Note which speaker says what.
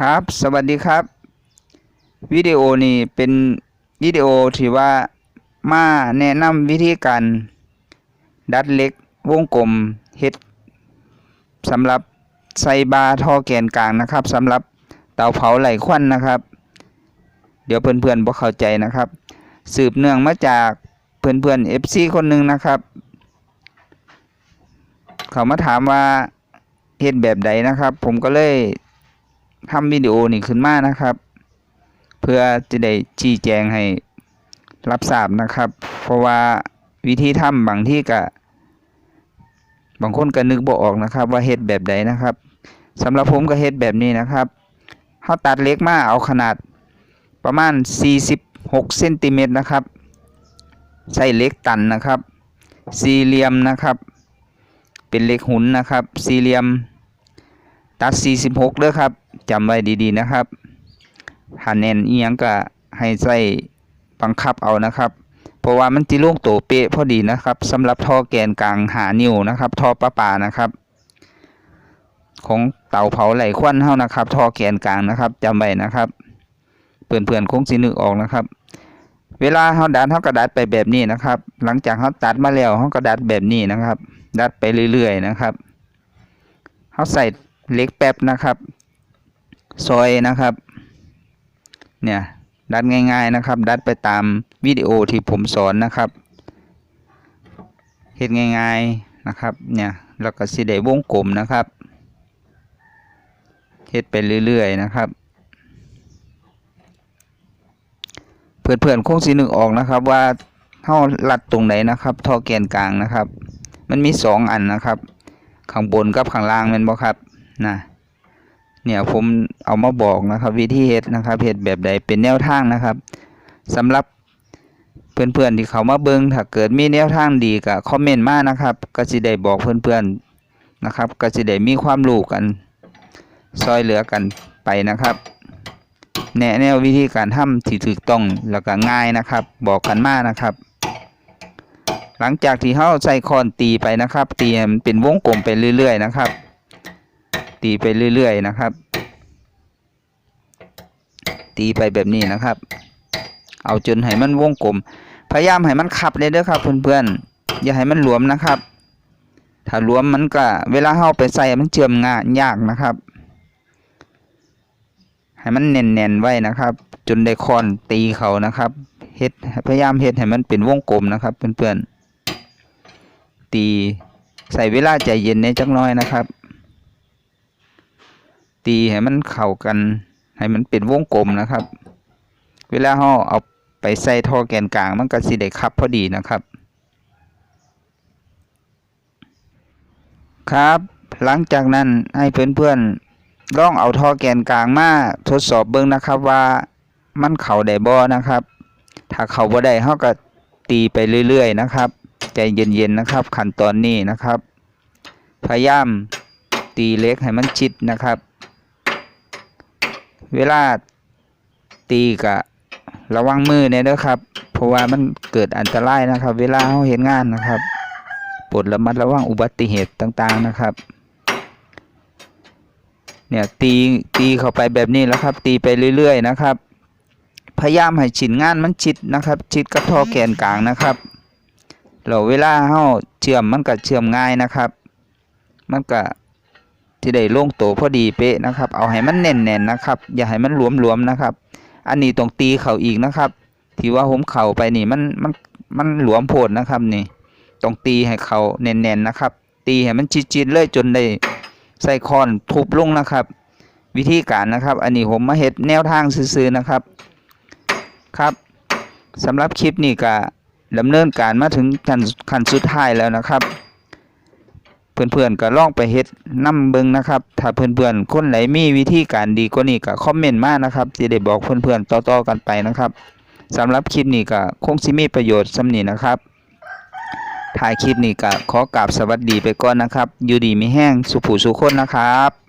Speaker 1: ครับ สวัสดีครับ วิดีโอนี้เป็นวิดีโอที่ว่ามาแนะนำวิธีการ ดัดเล็กวงกลมเฮ็ดสำหรับใส่บาท่อแกนกลางนะครับสำหรับเตาเผาไหลควันนะครับ เดี๋ยวเพื่อนๆบ่เข้าใจนะครับ สืบเนื่องมาจากเพื่อนๆ FC คนหนึ่งนะครับ เขามาถามว่าเฮ็ดแบบใดนะครับ ผมก็เลย ทำวิดีโอนี้ขึ้นมานะครับ เพื่อจะได้ชี้แจงให้รับทราบนะครับ เพราะว่าวิธีทำบางที่ก็บางคนก็นึกบ่ออกนะครับ ว่าเฮ็ดแบบใดนะครับสำหรับผมก็เฮ็ดแบบนี้นะครับเฮาตัดเล็กมาเอาขนาดประมาณ 46เซนติเมตรนะครับใส่เล็กตันนะครับ สี่เหลี่ยมนะครับ เป็นเล็กหุ่นนะครับ สี่เหลี่ยม ตัด 46เด้อครับ จำไว้ดีๆนะครับหันแน่นอียงก็ให้ใส่บังคับเอานะครับ เพราะว่ามันจิลงโตเป๊ะพอดีนะครับสำหรับท่อแกนกลางหานิ้วนะครับท่อประปานะครับ ของเตาเผาไหลควันเฮานะครับท่อแกนกลางนะครับจำไว้นะครับเพื่อนๆคงสินึกออกนะครับเวลาเฮาดัดเฮาก็ดัดไปแบบนี้นะครับ หลังจากเฮาตัดมาแล้วเฮาก็ดัดแบบนี้นะครับ ดัดไปเรื่อยๆนะครับเฮาใส่เล็กแป๊บนะครับ ซอยนะครับ เนี่ยดัดง่ายๆนะครับ ดัดไปตามวิดีโอที่ผมสอนนะครับเฮ็ดง่ายๆนะครับ เนี่ยแล้วก็สิได้วงกลมนะครับเฮ็ดไปเรื่อยๆนะครับ เพื่อนๆคงสินึกออกนะครับ ว่าเท่าลัดตรงไหนนะครับท่อแกนกลางนะครับ มันมีสองอันนะครับ ข้างบนกับข้างล่างแม่นบ่ครับนะ เนี่ยผมเอามาบอกนะครับ วิธีเฮ็ดนะครับเฮ็ดแบบใดเป็นแนวทางนะครับสำหรับเพื่อนๆที่เขามาเบิ่งถ้าเกิดมีแนวทางดีก็คอมเมนต์มานะครับ ก็สิได้บอกเพื่อนๆนะครับ ก็สิได้มีความรู้กันซอยเหลือกันไปนะครับ แนะแนววิธีการทำที่ถูกต้องแล้วก็ง่ายนะครับ บอกกันมานะครับ หลังจากที่เฮาใส่คอนตีไปนะครับตีมันเป็นวงกลมไปเรื่อย ๆ นะครับ ตีไปเรื่อยๆนะครับ ตีไปแบบนี้นะครับ เอาจนให้มันวงกลม พยายามให้มันขับเลยเด้อครับเพื่อนๆอย่าให้มันหลวมนะครับ ถ้าหลวมมันก็เวลาเฮาไปใส่มันเชื่อมง่ายยากนะครับ ให้มันแน่นๆไว้นะครับ จนได้คอนตีเขานะครับเฮ็ดพยายามเฮ็ดให้มันเป็นวงกลมนะครับ เพื่อนๆตีใส่เวลาใจเย็นในจักน้อยนะครับ ตีให้มันเข้ากัน ให้มันเป็นวงกลมนะครับ เวลาเราเอาไปใส่ท่อแกนกลาง มันก็สิได้คับพอดีนะครับ ครับ หลังจากนั้นให้เพื่อนๆลองเอาท่อแกนกลางมาทดสอบเบิ่งนะครับว่ามันเข้าได้บ่นะครับ ถ้าเข้าบ่ได้เราก็ตีไปเรื่อยๆนะครับ ใจเย็นๆนะครับขั้นตอนนี้นะครับ พยายามตีเล็กให้มันชิดนะครับ เวลาตีกะระวังมือเนี่ยเด้อครับ เพราะว่ามันเกิดอันตรายนะครับ เวลาเราเห็นงานนะครับโปรดระมัดระวังอุบัติเหตุต่างๆนะครับ เนี่ยตีตีเข้าไปแบบนี้แล้วครับ ตีไปเรื่อยๆนะครับ พยายามให้ชิ้นงานมันชิดนะครับ ชิดกับท่อแกนกลางนะครับแล้วเวลาเฮาเชื่อมมันก็เชื่อมง่ายนะครับ มันก็ ที่ได้ลงโตพอดีเป๊ะนะครับ เอาให้มันแน่นๆนะครับ อย่าให้มันหลวมๆนะครับ อันนี้ต้องตีเข่าอีกนะครับที่ว่าผมเข่าไปนี่มันมันมันหลวมโพดนะครับนี่ต้องตีให้เขาแน่นๆนะครับ ตีให้มันชิดๆเลยจนได้ใส่คอนทุบลงนะครับ วิธีการนะครับ อันนี้ผมมาเฮ็ดแนวทางซื่อๆนะครับครับสำหรับคลิปนี้ก็ดำเนินการมาถึงขั้นขั้นสุดท้ายแล้วนะครับ เพื่อนๆก็ลองไปเฮ็ดนํเบิ่งนะครับ ถ้าเพื่อนๆคนไหนมีวิธีการดีกว่านี้ก็คอมเมนต์มานะครับจะได้บอกเพื่อนๆต่อๆกันไปนะครับสำหรับคลิปนี้ก็คงสิมีประโยชน์สำนี้นะครับถ่ายคลิปนี้ก็ขอกราบสวัสดีไปก่อนนะครับ อยู่ดีมีแห้งสุผู้สุคนนะครับ